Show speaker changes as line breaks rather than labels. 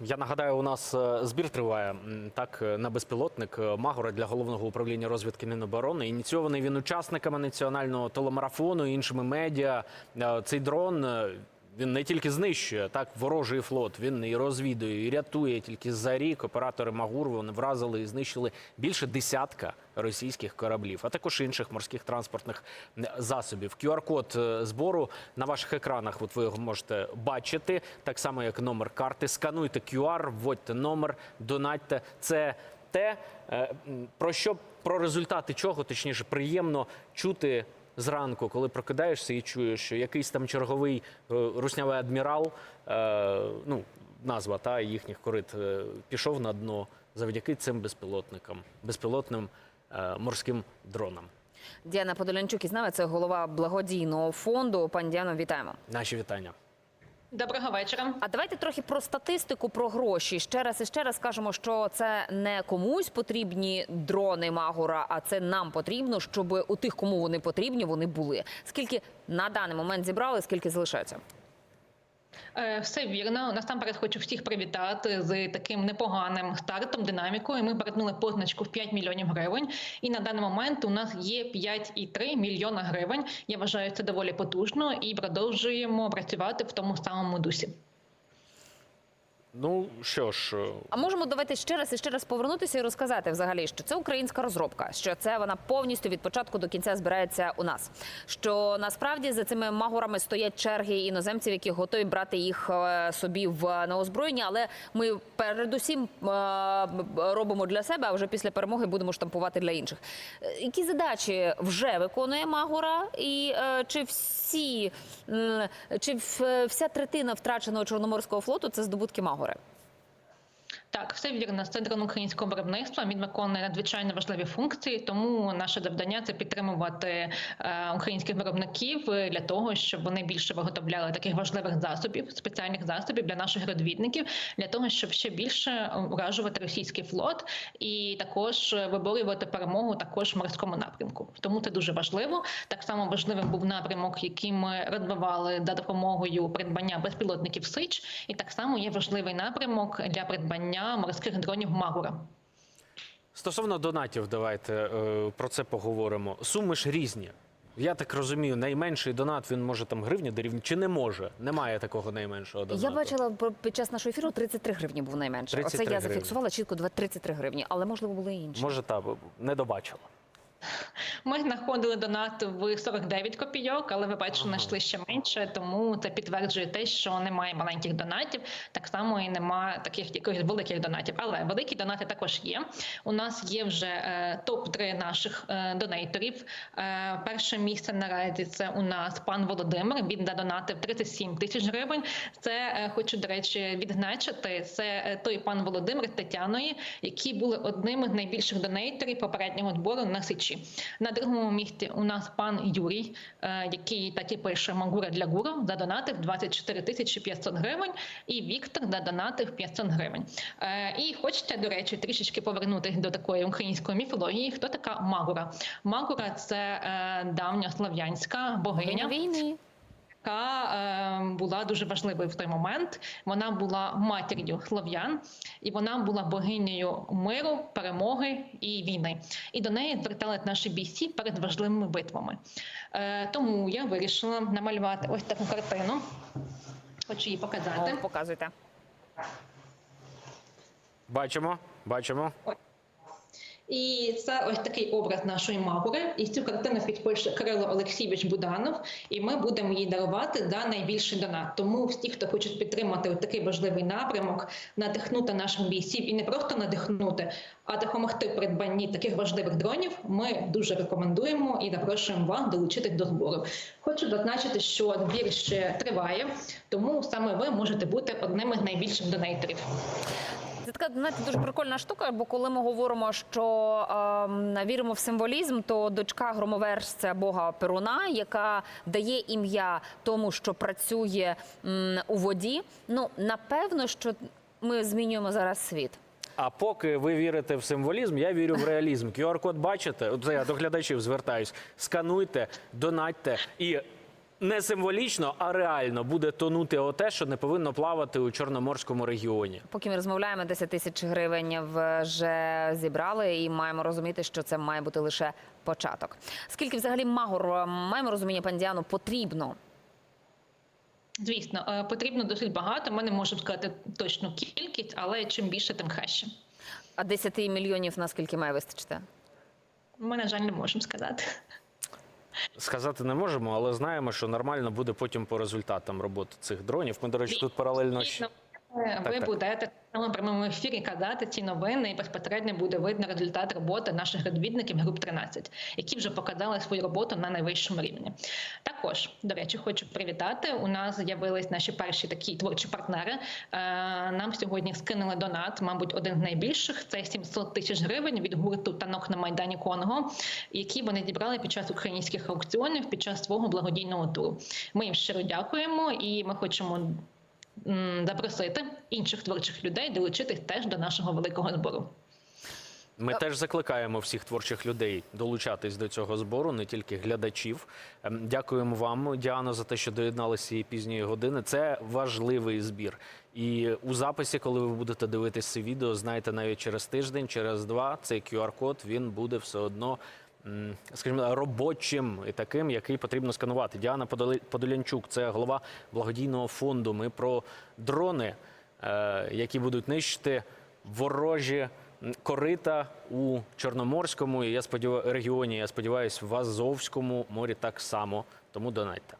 Я нагадаю, у нас е, збір триває так е, на безпілотник е, Магора для головного управління розвідки Міноборони. Ініційований він учасниками національного телемарафону іншими медіа. Цей дрон. Він не тільки знищує так ворожий флот, він і розвідує, і рятує. Тільки за рік оператори Магур вони вразили і знищили більше десятка російських кораблів, а також інших морських транспортних засобів. QR-код е, збору на ваших екранах. От ви його можете бачити, так само як номер карти. Скануйте QR, вводьте номер, донатьте. Це те, е, про що про результати чого, точніше, приємно чути. Зранку, коли прокидаєшся і чуєш, що якийсь там черговий е, руснявий адмірал, е, ну назва та їхніх корит е, пішов на дно завдяки цим безпілотникам, безпілотним морським дронам.
Діана Подолянчук із нами, це голова благодійного фонду. Пані Діано, вітаємо.
Наші вітання.
Доброго вечора.
А давайте трохи про статистику, про гроші. Ще раз і ще раз кажемо, що це не комусь потрібні дрони Магура, а це нам потрібно, щоб у тих, кому вони потрібні, вони були. Скільки на даний момент зібрали, скільки залишається?
Е, Все вірно. Насамперед хочу всіх привітати з таким непоганим стартом, динамікою. Ми перетнули позначку в 5 мільйонів гривень. І на даний момент у нас є 5,3 мільйона гривень. Я вважаю це доволі потужно і продовжуємо працювати в тому самому дусі.
Ну що ж, е,
А можемо давайте ще раз і ще раз повернутися і розказати взагалі, що це українська розробка, що це вона повністю від початку до кінця збирається у нас. Що насправді за цими магурами стоять черги іноземців, які готові брати їх е, собі в на озброєння. Але ми передусім е, робимо для себе, а вже після перемоги будемо штампувати для інших. Які задачі вже виконує Магура, і чи всі чи вся третина втраченого чорноморського флоту це здобутки valore.
Так, все вірно. Це дрон українського виробництва. Він виконує надзвичайно важливі функції. Тому наше завдання це підтримувати е, українських виробників для того, щоб вони більше виготовляли таких важливих засобів, спеціальних засобів для наших розвідників, для того, щоб ще більше вражувати російський флот і також виборювати перемогу також в морському напрямку. Тому це дуже важливо. Так само важливим був напрямок, який ми розвивали за допомогою придбання безпілотників Сич, і так само є важливий напрямок для придбання морських дронів Магура.
стосовно донатів, давайте е, про це поговоримо. Суми ж різні. Я так розумію, найменший донат він може там гривні дорівнює, чи не може? Немає такого найменшого донату.
Я бачила під час нашого ефіру 33 гривні був найменше.
33
Оце я
гривні.
зафіксувала чітко два- 33 гривні, але можливо були і інші.
Може, так, не добачила.
Ми знаходили донат в 49 копійок, але ви бачите, знайшли ще менше, тому це підтверджує те, що немає маленьких донатів, так само і немає таких якихось великих донатів. Але великі донати також є. У нас є вже е, топ 3 наших е, донейторів. Е, перше місце наразі це у нас пан Володимир. Він задонатив 37 тисяч гривень. Це е, хочу до речі відзначити. Це е, той пан Володимир з Тетяної, які були одними з найбільших донейторів попереднього збору на Сичі. На другому місці у нас пан Юрій, е, який так пише Магура для гуру, задонатив 24 тисячі 500 гривень, і Віктор задонатив 500 гривень. Е, І хочете, до речі, трішечки повернутися до такої української міфології. Хто така Магура? Магура це давня слов'янська богиня
війни.
Яка е, була дуже важливою в той момент. Вона була матір'ю слов'ян, і вона була богинею миру, перемоги і війни. І до неї звертали наші бійці перед важливими битвами. Е, тому я вирішила намалювати ось таку картину. Хочу її показати.
О, показуйте.
Бачимо, бачимо.
І це ось такий образ нашої магури. І цю картину підпише Кирило Олексійович Буданов, і ми будемо їй дарувати за найбільший донат. Тому всі, хто хочуть підтримати ось такий важливий напрямок, надихнути наших бійців і не просто надихнути, а допомогти придбанні таких важливих дронів. Ми дуже рекомендуємо і запрошуємо вас долучитись до збору. Хочу зазначити, що збір ще триває, тому саме ви можете бути одним із найбільших донейтерів.
Така знаєте, дуже прикольна штука, бо коли ми говоримо, що ем, віримо в символізм, то дочка громоверш бога Перуна, яка дає ім'я тому, що працює м, у воді. Ну напевно, що ми змінюємо зараз світ.
А поки ви вірите в символізм, я вірю в реалізм. QR-код бачите? От я до глядачів звертаюсь. Скануйте, донатьте і не символічно, а реально буде тонути оте, що не повинно плавати у Чорноморському регіоні.
Поки ми розмовляємо, 10 тисяч гривень вже зібрали, і маємо розуміти, що це має бути лише початок. Скільки взагалі магор е, маємо розуміння, пан Діану, потрібно?
Звісно, е, потрібно досить багато. Ми не можемо сказати точну кількість, але чим більше, тим краще.
А 10 мільйонів наскільки має вистачити?
Ми, на жаль, не можемо сказати.
Сказати не можемо, але знаємо, що нормально буде потім по результатам роботи цих дронів. Ми, до речі, тут паралельно
е, ви
Так, так.
будете на прямому ефірі казати ці новини, і безпосередньо буде видно результат роботи наших розвідників груп 13, які вже показали свою роботу на найвищому рівні. Також, до речі, хочу привітати. У нас з'явились наші перші такі творчі партнери. Е, Нам сьогодні скинули донат, мабуть, один з найбільших. Це 700 тисяч гривень від гурту танок на майдані Конго, які вони зібрали під час українських аукціонів під час свого благодійного туру. Ми їм щиро дякуємо, і ми хочемо запросити інших творчих людей долучитись теж до нашого великого збору.
Ми теж закликаємо всіх творчих людей долучатись до цього збору, не тільки глядачів. Ем, Дякуємо вам, Діано, за те, що доєдналися цієї пізньої години. Це важливий збір. І у записі, коли ви будете дивитися відео, знаєте, навіть через тиждень, через два, цей QR-код він буде все одно. Скажімо, робочим і таким, який потрібно сканувати. Діана Подолянчук, це голова благодійного фонду. Ми про дрони, е, які будуть нищити ворожі корита у Чорноморському і я сподіваюся, регіоні. Я сподіваюся, в Азовському морі так само. Тому донайте.